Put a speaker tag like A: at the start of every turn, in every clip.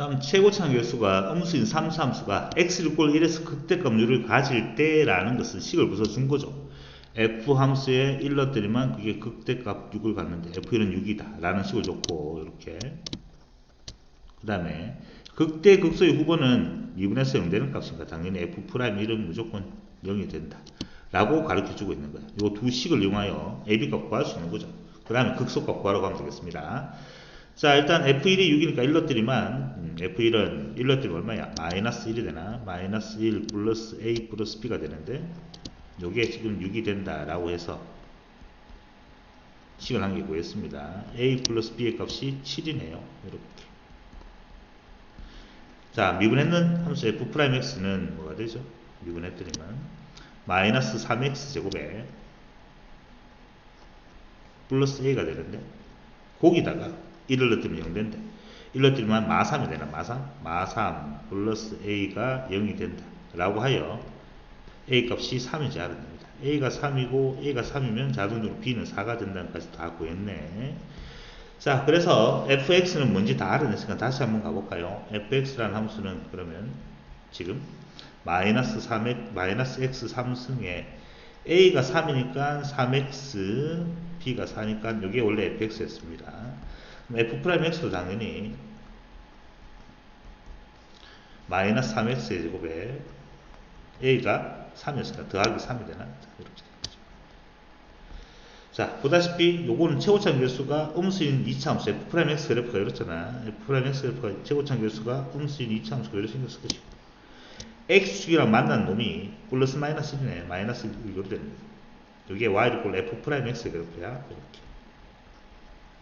A: 다음 최고차항 결수가 음수인 3함수가 x를 꼴 1에서 극대값률을 가질 때라는 것은 식을 부숴준 거죠. f 함수에 1 넣었더니만 그게 극대값 6을 갖는데 f1은 6이다 라는 식을 줬고 이렇게 그 다음에 극대 극소의 후보는 2분의 0 되는 값이니까 당연히 f'1은 무조건 0이 된다 라고 가르쳐 주고 있는 거예요. 이두 식을 이용하여 ab 값 구할 수 있는 거죠. 그 다음에 극소값 구하라고 하면 되겠습니다. 자 일단 f1이 6이니까 1 넣었더니만 음, f1은 1 넣었더니 얼마야? 마이너스 1이 되나? 마이너스 1 플러스 a 플러스 b가 되는데 요게 지금 6이 된다 라고 해서 식을 한 개 구했습니다. a 플러스 b의 값이 7이네요. 이렇게 자 미분했는 함수 f'x는 뭐가 되죠? 미분했더니만 마이너스 3x 제곱에 플러스 a가 되는데 거기다가 1을 넣으면 0 된다. 1 넣으면 마3이 되나 마3? 마3 플러스 a가 0이 된다. 라고 하여 a 값이 3인지 알아냅니다. a가 3이고 a가 3이면 자동적으로 b는 4가 된다는 까지 다 구했네. 자 그래서 fx는 뭔지 다 알아냈으니까 다시 한번 가볼까요? fx라는 함수는 그러면 지금 마이너스 3x 마이너스 x 3승에 a가 3이니까 3x b가 4니까 이게 원래 fx였습니다. F'x도 당연히 마이너스 3x의 제곱에 a가 3이었으니까 더하기 3이 되나? 자, 이렇게 되죠. 자, 보다시피 요거는 최고차 결수가 음수인 2차 함수 f'x 그래프가 이렇잖아. f'x 그래프가 최고차 결수가 음수인 2차 함수가 이렇게 생겼을 것이고 x축이랑 만난 놈이 플러스 마이너스 1이네. 마이너스 1이로 되는 거예요. 이게 y를 꼴 f'x 그래프야. 이렇게.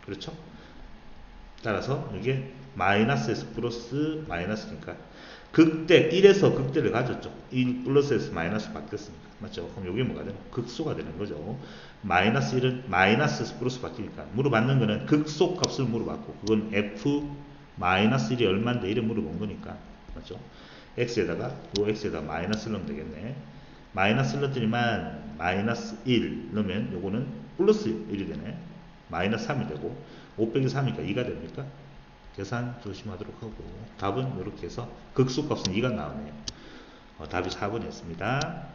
A: 그렇죠? 따라서 이게 마이너스에서 플러스 마이너스니까 극대 1에서 극대를 가졌죠. 1 플러스에서 마이너스 바뀌었으니까. 맞죠? 그럼 이게 뭐가 되나? 극소가 되는 거죠. 마이너스 1은 마이너스에서 플러스 바뀌니까 물어봤는 거는 극소 값을 물어봤고 그건 f 마이너스 1이 얼마인데 1을 물어본 거니까. 맞죠? x에다가 요 x에다 마이너스 넣으면 되겠네. 마이너스 넣더니만 마이너스 1 넣으면 요거는 플러스 1이 되네. 마이너스 3이 되고 5 빼기 3이니까 2가 됩니까? 계산 조심하도록 하고 답은 이렇게 해서 극소값은 2가 나오네요. 어, 답이 4번이었습니다.